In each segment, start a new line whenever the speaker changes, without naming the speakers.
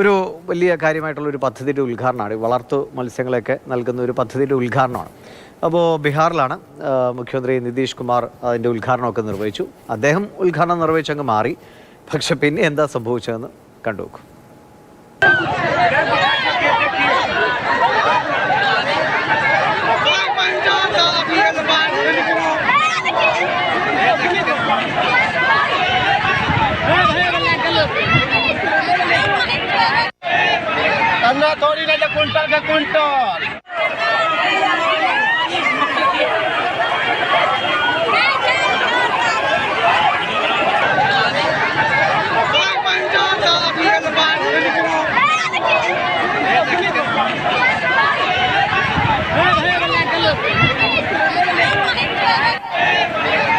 ഒരു വലിയ കാര്യമായിട്ടുള്ള ഒരു പദ്ധതിയുടെ ഉദ്ഘാടനമാണ്. വളർത്തു മത്സ്യങ്ങളെയൊക്കെ നൽകുന്ന ഒരു പദ്ധതിയുടെ ഉദ്ഘാടനമാണ്. അപ്പോൾ ബീഹാറിലാണ് മുഖ്യമന്ത്രി നിതീഷ് കുമാർ അതിന്റെ ഉദ്ഘാടനമൊക്കെ നിർവഹിച്ചു. അദ്ദേഹം ഉദ്ഘാടനം നിർവഹിച്ചങ്ങ് മാറി. പക്ഷെ പിന്നെ എന്താ സംഭവിച്ചതെന്ന് കണ്ടു
থরি না যে কুইন্টাল কে কুইন্টাল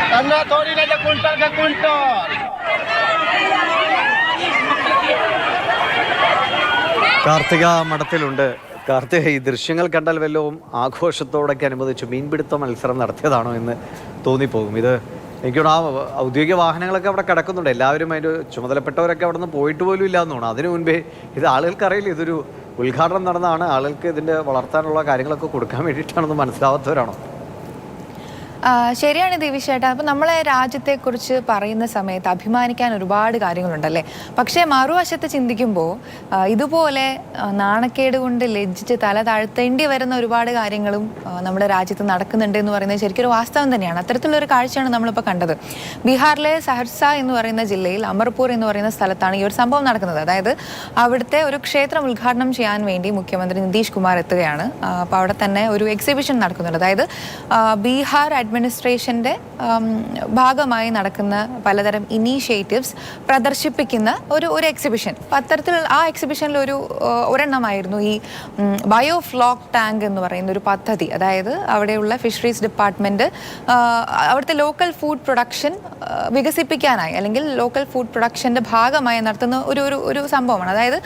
તમને થોડી ને
കാർത്തിക മഠത്തിലുണ്ട്. കാർത്തിക ഈ ദൃശ്യങ്ങൾ കണ്ടാൽ വല്ലതും ആഘോഷത്തോടൊക്കെ അനുബന്ധിച്ച് മീൻപിടുത്ത മത്സരം നടത്തിയതാണോ എന്ന് തോന്നിപ്പോകും. ഇത് എനിക്കോട് ആ ഔദ്യോഗിക വാഹനങ്ങളൊക്കെ അവിടെ കിടക്കുന്നുണ്ട്. എല്ലാവരും അതിന്റെ ചുമതലപ്പെട്ടവരൊക്കെ അവിടെ നിന്ന് പോയിട്ട് പോലും ഇല്ല എന്ന് തോന്നുന്നു. അതിനു മുൻപേ ഇത് ആളുകൾക്ക് അറിയില്ല ഇതൊരു ഉദ്ഘാടനം നടന്നതാണ്. ആളുകൾക്ക് ഇതിന്റെ വളർത്താനുള്ള കാര്യങ്ങളൊക്കെ കൊടുക്കാൻ വേണ്ടിയിട്ടാണെന്ന് മനസ്സിലാവാത്തവരാണോ?
ആ, ദേവി ചേട്ടാ അപ്പം നമ്മളെ രാജ്യത്തെക്കുറിച്ച് പറയുന്ന സമയത്ത് അഭിമാനിക്കാൻ ഒരുപാട് കാര്യങ്ങളുണ്ടല്ലേ? പക്ഷേ മറുവശത്ത് ചിന്തിക്കുമ്പോൾ ഇതുപോലെ നാണക്കേട് കൊണ്ട് ലജ്ജിച്ച് തല താഴ്ത്തേണ്ടി വരുന്ന ഒരുപാട് കാര്യങ്ങളും നമ്മുടെ രാജ്യത്ത് നടക്കുന്നുണ്ട് എന്ന് പറയുന്നത് ശരിക്കും ഒരു വാസ്തവം തന്നെയാണ്. അത്തരത്തിലുള്ള ഒരു കാഴ്ചയാണ് നമ്മളിപ്പോൾ കണ്ടത്. ബീഹാറിലെ സഹർസ എന്ന് പറയുന്ന ജില്ലയിൽ അമർപൂർ എന്ന് പറയുന്ന സ്ഥലത്താണ് ഈ ഒരു സംഭവം നടക്കുന്നത്. അതായത് അവിടുത്തെ ഒരു ക്ഷേത്രം ഉദ്ഘാടനം ചെയ്യാൻ വേണ്ടി മുഖ്യമന്ത്രി നിതീഷ് കുമാർ എത്തുകയാണ്. അപ്പോൾ അവിടെ തന്നെ ഒരു എക്സിബിഷൻ നടക്കുന്നുണ്ട്. അതായത് ബീഹാർ അഡ്മിനിസ്ട്രേഷന്റെ ഭാഗമായി നടക്കുന്ന പലതരം ഇനീഷ്യേറ്റീവ്സ് പ്രദർശിപ്പിക്കുന്ന ഒരു ഒരു എക്സിബിഷൻ അപ്പം അത്തരത്തിലുള്ള ആ എക്സിബിഷനിൽ ഒരു ഒരെണ്ണമായിരുന്നു ഈ ബയോ ഫ്ലോക്ക് ടാങ്ക് എന്ന് പറയുന്ന ഒരു പദ്ധതി. അതായത് അവിടെയുള്ള ഫിഷറീസ് ഡിപ്പാർട്ട്മെന്റ് അവിടുത്തെ ലോക്കൽ ഫുഡ് പ്രൊഡക്ഷൻ വികസിപ്പിക്കാനായി അല്ലെങ്കിൽ ലോക്കൽ ഫുഡ് പ്രൊഡക്ഷന്റെ ഭാഗമായി നടത്തുന്ന ഒരു ഒരു ഒരു സംഭവമാണ്. അതായത്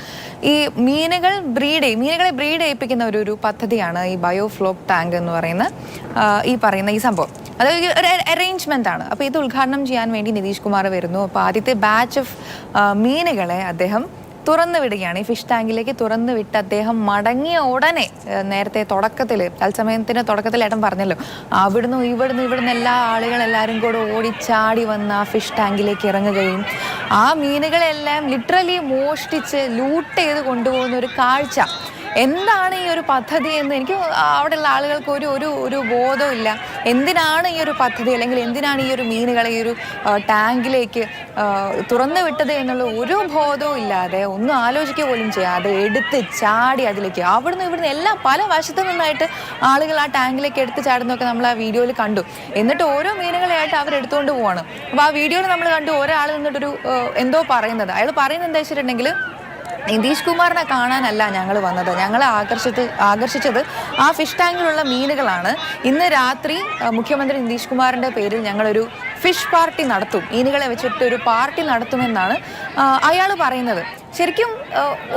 ഈ മീനുകൾ ബ്രീഡ് മീനുകളെ ബ്രീഡ് ചെയ്യിപ്പിക്കുന്ന ഒരു ഒരു പദ്ധതിയാണ് ഈ ബയോ ഫ്ലോക്ക് ടാങ്ക് എന്ന് പറയുന്ന ഈ പറയുന്ന ഈ സംഭവം. അത് ഒരു അറേഞ്ച്മെന്റ് ആണ്. അപ്പോൾ ഇത് ഉദ്ഘാടനം ചെയ്യാൻ വേണ്ടി നിതീഷ് കുമാർ വരുന്നു. അപ്പോൾ ആദ്യത്തെ ബാച്ച് ഓഫ് മീനുകളെ അദ്ദേഹം തുറന്നു വിടുകയാണ്. ഈ ഫിഷ് ടാങ്കിലേക്ക് തുറന്നു വിട്ട് അദ്ദേഹം മടങ്ങിയ ഉടനെ നേരത്തെ തുടക്കത്തിൽ തത്സമയത്തിന്റെ തുടക്കത്തിൽ ഏട്ടൻ പറഞ്ഞല്ലോ അവിടുന്ന് ഇവിടുന്ന് ഇവിടുന്ന് എല്ലാ ആളുകളെല്ലാവരും കൂടെ ഓടിച്ചാടി വന്ന് ആ ഫിഷ് ടാങ്കിലേക്ക് ഇറങ്ങുകയും ആ മീനുകളെല്ലാം ലിറ്ററലി മോഷ്ടിച്ച് ലൂട്ട് ചെയ്ത് കൊണ്ടുപോകുന്ന ഒരു കാഴ്ച. എന്താണ് ഈ ഒരു പദ്ധതി എന്ന് എനിക്ക് അവിടെയുള്ള ആളുകൾക്ക് ഒരു ഒരു ഒരു ബോധവും ഇല്ല എന്തിനാണ് ഈ ഒരു പദ്ധതി അല്ലെങ്കിൽ എന്തിനാണ് ഈ ഒരു മീനുകളെ ഈ ഒരു ടാങ്കിലേക്ക് തുറന്നു വിട്ടത് എന്നുള്ള ഒരു ബോധവും ഇല്ലാതെ ഒന്നും ആലോചിക്കുക പോലും ചെയ്യാതെ എടുത്ത് ചാടി അതിലേക്ക്. അവിടുന്ന് ഇവിടുന്ന് എല്ലാം പല വശത്തു നിന്നായിട്ട് ആളുകൾ ആ ടാങ്കിലേക്ക് എടുത്ത് ചാടുന്നൊക്കെ നമ്മൾ ആ വീഡിയോയിൽ കണ്ടു. എന്നിട്ട് ഓരോ മീനുകളെയായിട്ട് അവർ എടുത്തുകൊണ്ട് പോവാണ്. അപ്പോൾ ആ വീഡിയോയിൽ നമ്മൾ കണ്ടു ഒരാൾ നിന്നിട്ടൊരു എന്തോ പറയുന്നത്. അയാൾ പറയുന്നത് എന്താ വെച്ചിട്ടുണ്ടെങ്കിൽ നിതീഷ് കുമാറിനെ കാണാനല്ല ഞങ്ങൾ വന്നത്. ഞങ്ങളെ ആകർഷിച്ചത് ആകർഷിച്ചത് ആ ഫിഷ് ടാങ്കിലുള്ള മീനുകളാണ്. ഇന്ന് രാത്രി മുഖ്യമന്ത്രി നിതീഷ് കുമാറിന്റെ പേരിൽ ഞങ്ങളൊരു ഫിഷ് പാർട്ടി നടത്തും. മീനുകളെ വെച്ചിട്ട് ഒരു പാർട്ടി നടത്തുമെന്നാണ് അയാൾ പറയുന്നത്. ശരിക്കും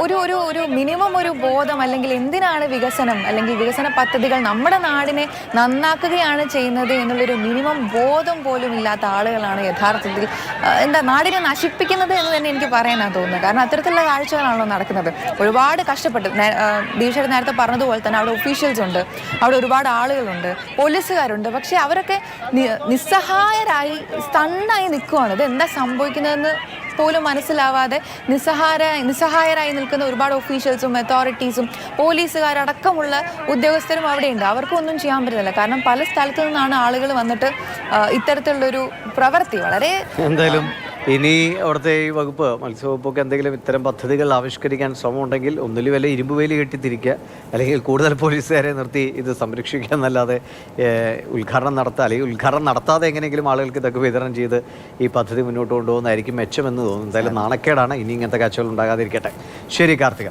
ഒരു ഒരു ഒരു മിനിമം ഒരു ബോധം അല്ലെങ്കിൽ എന്തിനാണ് വികസനം അല്ലെങ്കിൽ വികസന പദ്ധതികൾ നമ്മുടെ നാടിനെ നന്നാക്കുകയാണ് ചെയ്യുന്നത് എന്നുള്ളൊരു മിനിമം ബോധം പോലും ഇല്ലാത്ത ആളുകളാണ് യഥാർത്ഥത്തിൽ എന്താ നാടിനെ നശിപ്പിക്കുന്നത് എന്ന് തന്നെ എനിക്ക് പറയാനാണ് തോന്നുന്നത്. കാരണം അത്തരത്തിലുള്ള കാഴ്ചകളാണല്ലോ നടക്കുന്നത്. ഒരുപാട് കഷ്ടപ്പെട്ട്. ദീക്ഷയുടെ നേരത്തെ പറഞ്ഞതുപോലെ തന്നെ അവിടെ ഒഫീഷ്യൽസ് ഉണ്ട് അവിടെ ഒരുപാട് ആളുകളുണ്ട് പോലീസുകാരുണ്ട്. പക്ഷേ അവരൊക്കെ നിസ്സഹായരായി സ്റ്റണ്ണായി നിൽക്കുവാണ്. ഇത് എന്താ സംഭവിക്കുന്നതെന്ന് പോലും മനസ്സിലാവാതെ നിസ്സഹാര നിസ്സഹായരായി നിൽക്കുന്ന ഒരുപാട് ഓഫീഷ്യൽസും അതോറിറ്റീസും പോലീസുകാരടക്കമുള്ള ഉദ്യോഗസ്ഥരും അവിടെയുണ്ട്. അവർക്കും ഒന്നും ചെയ്യാൻ പറ്റുന്നില്ല കാരണം പല സ്ഥലത്തു നിന്നാണ് ആളുകൾ വന്നിട്ട് ഇത്തരത്തിലുള്ളൊരു പ്രവൃത്തി. വളരെ
എന്തായാലും ഇനി അവിടുത്തെ ഈ വകുപ്പ് മത്സ്യവകുപ്പൊക്കെ എന്തെങ്കിലും ഇത്തരം പദ്ധതികൾ ആവിഷ്കരിക്കാൻ ശ്രമമുണ്ടെങ്കിൽ ഒന്നിലും വല്ല ഇരുമ്പ് വേലി കെട്ടിത്തിരിക്കുക അല്ലെങ്കിൽ കൂടുതൽ പോലീസുകാരെ നിർത്തി ഇത് സംരക്ഷിക്കുക എന്നല്ലാതെ ഉദ്ഘാടനം നടത്തുക അല്ലെങ്കിൽ ഉദ്ഘാടനം നടത്താതെ എങ്ങനെയെങ്കിലും ആളുകൾക്ക് ഇതൊക്കെ വിതരണം ചെയ്ത് ഈ പദ്ധതി മുന്നോട്ട് കൊണ്ടുപോകുന്നതായിരിക്കും മെച്ചമെന്ന് തോന്നുന്നു. എന്തായാലും നാണക്കേടാണ്. ഇനി ഇങ്ങനത്തെ കാഴ്ചകൾ ഉണ്ടാകാതിരിക്കട്ടെ. ശരി കാർത്തിക.